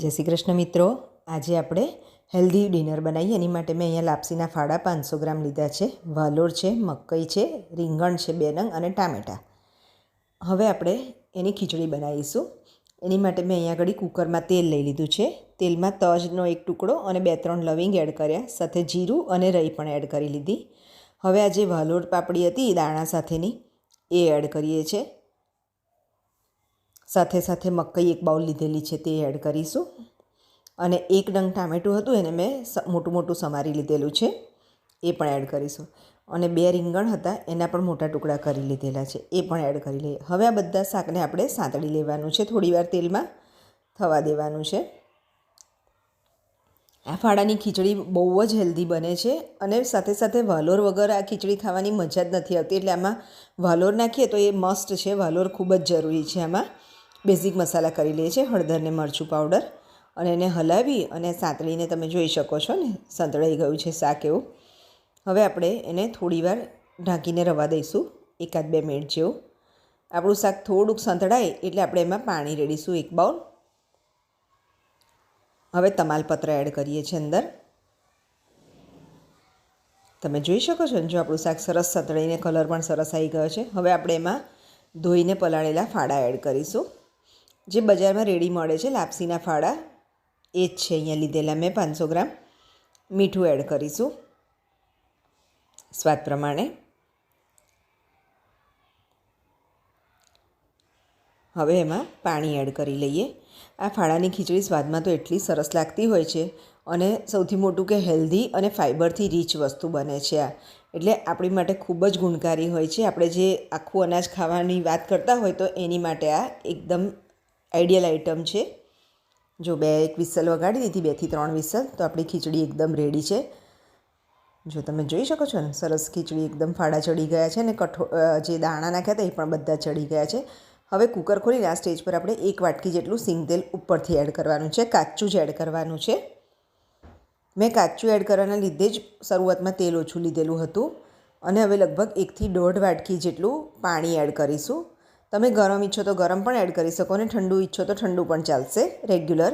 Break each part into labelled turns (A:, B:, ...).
A: જય શ્રી કૃષ્ણ મિત્રો. આજે આપણે હેલ્ધી ડિનર બનાવીએ. એની માટે મેં અહીંયા લાપસીના ફાડા પાંચસો ગ્રામ લીધા છે. વાલોર છે, મકઈ છે, રીંગણ છે, બે નંગ અને ટામેટાં. હવે આપણે એની ખીચડી બનાવીશું. એની માટે મેં અહીંયા આગળ કુકરમાં તેલ લઈ લીધું છે. તેલમાં તજનો એક ટુકડો અને બે ત્રણ લવિંગ એડ કર્યા. સાથે જીરું અને રઈ પણ એડ કરી લીધી. હવે આ જે વાલોર પાપડી હતી દાણા સાથેની એ એડ કરીએ છીએ. સાથે સાથે મકઈ એક બાઉલ લીધેલી છે તે એડ કરીશું. અને એક ડંગ ટામેટું હતું એને મેં મોટું મોટું સમારી લીધેલું છે, એ પણ એડ કરીશું. અને બે રીંગણ હતા, એના પણ મોટા ટુકડા કરી લીધેલા છે, એ પણ એડ કરી લઈએ. હવે આ બધા શાકને આપણે સાંતળી લેવાનું છે, થોડીવાર તેલમાં થવા દેવાનું છે. આ ફાડાની ખીચડી બહુ જ હેલ્ધી બને છે અને સાથે સાથે વાલોર વગર આ ખીચડી ખાવાની મજા જ નથી આવતી. એટલે આમાં વાલોર નાખીએ તો એ મસ્ટ છે, વાલોર ખૂબ જ જરૂરી છે આમાં. બેઝિક મસાલા કરી લઈએ છીએ હળદરને મરચું પાવડર અને એને હલાવી અને સાંતળીને તમે જોઈ શકો છો ને, સંતળાઈ ગયું છે શાક એવું. હવે આપણે એને થોડીવાર ઢાંકીને રવા દઈશું, એકાદ બે મિનિટ જેવું. આપણું શાક થોડુંક સંતળાય એટલે આપણે એમાં પાણી રેડીશું એક બાઉલ. હવે તમાલપત્ર એડ કરીએ છીએ અંદર. તમે જોઈ શકો છો ને, જો આપણું શાક સરસ સંતળાઈને કલર પણ સરસ આવી ગયો છે. હવે આપણે એમાં ધોઈને પલાળેલા ફાડા એડ કરીશું. જે બજારમાં રેડી મળે છે, લાપસીના ફાળા એ જ છે અહીંયા લીધેલા મેં પાંચસો ગ્રામ. મીઠું એડ કરીશું, સ્વાદ પ્રમાણે. હવે એમાં પાણી એડ કરી લઈએ. આ ફાળાની ખીચડી સ્વાદમાં તો એટલી સરસ લાગતી હોય છે અને સૌથી મોટું કે હેલ્ધી અને ફાઇબરથી રીચ વસ્તુ બને છે આ. એટલે આપણી માટે ખૂબ જ ગુણકારી હોય છે. આપણે જે આખું અનાજ ખાવાની વાત કરતા હોય તો એની માટે આ એકદમ આઈડિયલ આઇટમ છે. જો બે એક વિસલ વગાડી દીધી, બેથી ત્રણ વિસલ, તો આપણી ખીચડી એકદમ રેડી છે. જો તમે જોઈ શકો છો ને, સરસ ખીચડી એકદમ ફાડા ચડી ગયા છે અને કઠો જે દાણા નાખ્યા હતા એ પણ બધા ચડી ગયા છે. હવે કુકર ખોલીને આ સ્ટેજ પર આપણે એક વાટકી જેટલું સિંગ તેલ ઉપરથી એડ કરવાનું છે, કાચું જ એડ કરવાનું છે. મેં કાચું એડ કરવાના લીધે જ શરૂઆતમાં તેલ ઓછું લીધેલું હતું. અને હવે લગભગ એકથી દોઢ વાટકી જેટલું પાણી એડ કરીશું. તમે ગરમ ઈચ્છો તો ગરમ પણ એડ કરી શકો અને ઠંડુ ઈચ્છો તો ઠંડુ પણ ચાલશે, રેગ્યુલર.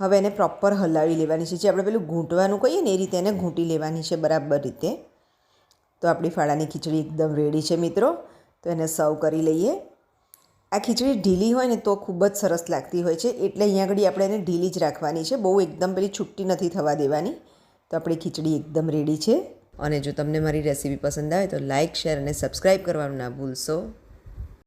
A: હવે એને પ્રોપર હલાવી લેવાની છે. જે આપણે પેલું ઘૂંટવાનું કહીએ ને એ રીતે એને ઘૂંટી લેવાની છે બરાબર રીતે. તો આપણી ફાળાની ખીચડી એકદમ રેડી છે મિત્રો. તો એને સર્વ કરી લઈએ. આ ખીચડી ઢીલી હોય ને તો ખૂબ જ સરસ લાગતી હોય છે. એટલે અહીંયા આગળ આપણે એને ઢીલી જ રાખવાની છે. બહુ એકદમ પેલી છૂટી નથી થવા દેવાની. તો આપણી ખીચડી એકદમ રેડી છે. અને જો તમને મારી રેસીપી પસંદ આવે તો લાઇક શેર અને સબસ્ક્રાઈબ કરવાનું ના ભૂલશો.